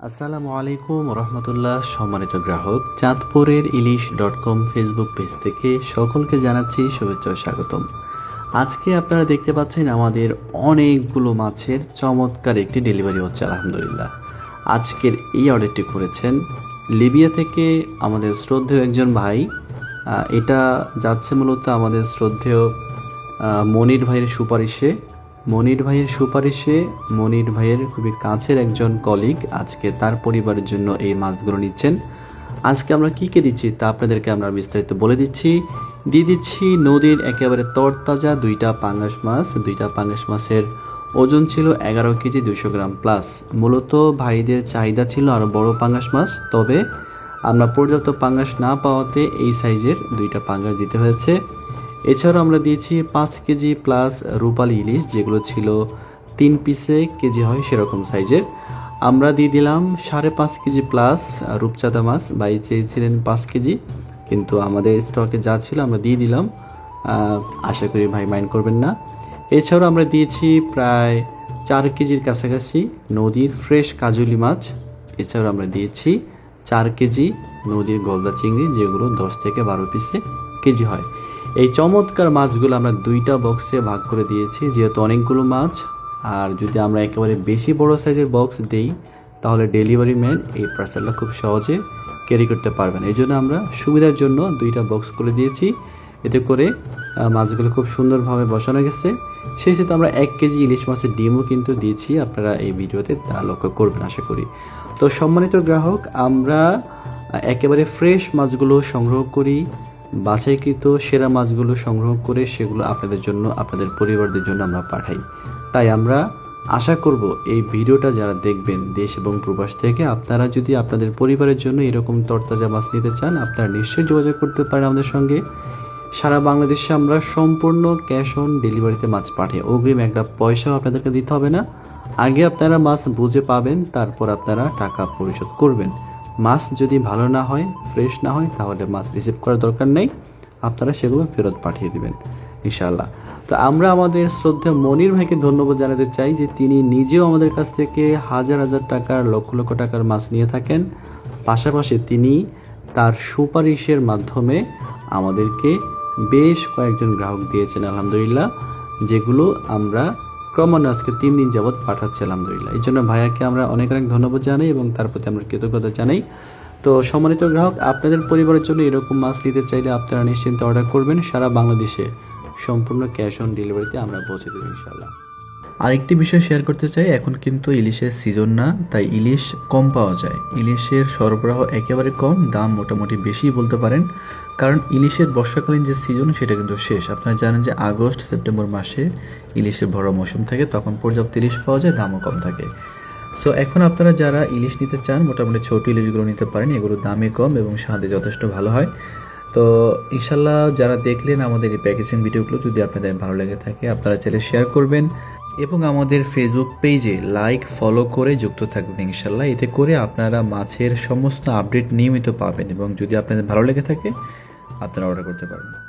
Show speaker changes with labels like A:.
A: আসসালামু আলাইকুম রহমতুল্লাহ সম্মানিত গ্রাহক, চাঁদপুরের ইলিশ ডট কম ফেসবুক পেজ থেকে সকলকে জানাচ্ছি শুভেচ্ছা ও স্বাগতম। আজকে আপনারা দেখতে পাচ্ছেন আমাদের অনেকগুলো মাছের চমৎকার একটি ডেলিভারি হচ্ছে, আলহামদুলিল্লাহ। আজকের এই অর্ডারটি করেছেন লিবিয়া থেকে আমাদের শ্রদ্ধেয় একজন ভাই এটা যাচ্ছে মূলত আমাদের শ্রদ্ধেয় মনির ভাইয়ের সুপারিশে। মনির ভাইয়ের সুপারিশে, মনির ভাইয়ের খুবই কাছের একজন কলিগ আজকে তার পরিবারের জন্য এই মাছগুলো নিচ্ছেন। আজকে আমরা কী কী দিচ্ছি তা আপনাদেরকে আমরা বিস্তারিত বলে দিচ্ছি। দিয়ে দিচ্ছি নদীর একেবারে তরতাজা দুইটা পাঙ্গাস মাছ। দুইটা পাঙ্গাস মাছের ওজন ছিল এগারো কেজি দুশো গ্রাম প্লাস মূলত ভাইদের চাহিদা ছিল আরও বড় পাঙ্গাস মাছ। তবে আমরা পর্যাপ্ত পাঙ্গাস না পাওয়াতে এই সাইজের দুইটা পাঙ্গাস দিতে হয়েছে। এছাড়াও আমরা দিয়েছি পাঁচ কেজি প্লাস রূপালি ইলিশ, যেগুলো ছিল তিন পিসে কেজি হয় সেরকম সাইজের আমরা দিয়ে দিলাম সাড়ে পাঁচ কেজি প্লাস রূপচাঁদা মাছ বাই চেয়েছিলেন পাঁচ কেজি, কিন্তু আমাদের স্টকে যা ছিল আমরা দিয়ে দিলাম। আশা করি ভাই মাইন্ড করবেন না। এছাড়াও আমরা দিয়েছি প্রায় চার কেজির কাছাকাছি নদীর ফ্রেশ কাজুলি মাছ। এছাড়াও আমরা দিয়েছি চার কেজি নদীর গলদা চিংড়ি, যেগুলো দশ থেকে বারো পিসে কেজি হয়। এই চমৎকার মাছগুলো আমরা দুইটা বক্সে ভাগ করে দিয়েছি, যেহেতু অনেকগুলো মাছ। আর যদি আমরা একেবারে বেশি বড় সাইজের বক্স দেই, তাহলে ডেলিভারি ম্যান এই পার্সেলটা খুব সহজে ক্যারি করতে পারবেন। এই জন্য আমরা সুবিধার জন্য দুইটা বক্স করে দিয়েছি। এতে করে মাছগুলো খুব সুন্দরভাবে বসানো গেছে। সেই সাথে আমরা এক কেজি ইলিশ মাছের ডিমও কিন্তু দিয়েছি। আপনারা এই ভিডিওতে তা লক্ষ্য করবেন, আশা করি। তো সম্মানিত গ্রাহক, আমরা একেবারে ফ্রেশ মাছগুলো সংগ্রহ করি। বাছাইকৃত সেরা মাছগুলো সংগ্রহ করে সেগুলো আপনাদের জন্য, আপনাদের পরিবারদের জন্য আমরা পাঠাই। তাই আমরা আশা করব এই ভিডিওটা যারা দেখবেন দেশ এবং প্রবাস থেকে, আপনারা যদি আপনাদের পরিবারের জন্য এরকম তরতাজা মাছ নিতে চান, আপনারা নিশ্চয়ই যোগাযোগ করতে পারেন আমাদের সঙ্গে। সারা বাংলাদেশে আমরা সম্পূর্ণ ক্যাশ অন ডেলিভারিতে মাছ পাঠাই। অগ্রিম একটা পয়সাও আপনাদেরকে দিতে হবে না। আগে আপনারা মাছ বুঝে পাবেন, তারপর আপনারা টাকা পরিশোধ করবেন। মাছ যদি ভালো না হয় ফ্রেশ না হয়, তাহলে মাছ রিসিভ করার দরকার নেই। আপনারা সেগুলো ফেরত পাঠিয়ে দেবেন, ইনশাআল্লাহ। তো আমরা আমাদের শ্রদ্ধা মনির ভাইকে ধন্যবাদ জানাতে চাই যে তিনি নিজেও আমাদের কাছ থেকে হাজার হাজার টাকার, লক্ষ লক্ষ টাকার মাছ নিয়ে থাকেন। পাশাপাশি তিনি তার সুপারিশের মাধ্যমে আমাদেরকে বেশ কয়েকজন গ্রাহক দিয়েছেন, আলহামদুলিল্লাহ, যেগুলো আমরা ক্রমান্বয়ে আজকে তিন দিন যাবৎ পাঠাচ্ছি আলহামদুলিল্লাহ। এই জন্য ভাইয়াকে আমরা অনেক অনেক ধন্যবাদ জানাই এবং তার প্রতি আমরা কৃতজ্ঞতা জানাই। তো সম্মানিত গ্রাহক, আপনাদের পরিবারের জন্য এরকম মাছ নিতে চাইলে আপনারা নিশ্চিন্তে অর্ডার করবেন। সারা বাংলাদেশে সম্পূর্ণ ক্যাশ অন ডেলিভারিতে আমরা পৌঁছে দেবো ইনশাল্লাহ আরেকটি বিষয় শেয়ার করতে চাই, এখন কিন্তু ইলিশের সিজন না, তাই ইলিশ কম পাওয়া যায়। ইলিশের সরবরাহ একেবারে কম, দাম মোটামুটি বেশি বলতে পারেন। কারণ ইলিশের বর্ষাকালীন যে সিজন সেটা কিন্তু শেষ। আপনারা জানেন যে আগস্ট, সেপ্টেম্বর মাসে ইলিশের বড় মৌসুম থাকে, তখন পর্যাপ্ত ইলিশ পাওয়া যায়, দামও কম থাকে। সো এখন আপনারা যারা ইলিশ নিতে চান, মোটামুটি ছোট ইলিশগুলো নিতে পারেন, এগুলো দামে কম এবং স্বাদে যথেষ্ট ভালো হয়। তো ইনশাল্লাহ যারা দেখলেন আমাদের এই প্যাকেজিং ভিডিওগুলো যদি আপনাদের ভালো লেগে থাকে, আপনারা চাইলে শেয়ার করবেন। এবং আমাদের ফেসবুক পেজে লাইক ফলো করে যুক্ত থাকবেন ইনশাল্লাহ। এতে করে আপনারা মাছের সমস্ত আপডেট নিয়মিত পাবেন এবং যদি আপনাদের ভালো লেগে থাকে, আপনারা অর্ডার করতে পারেন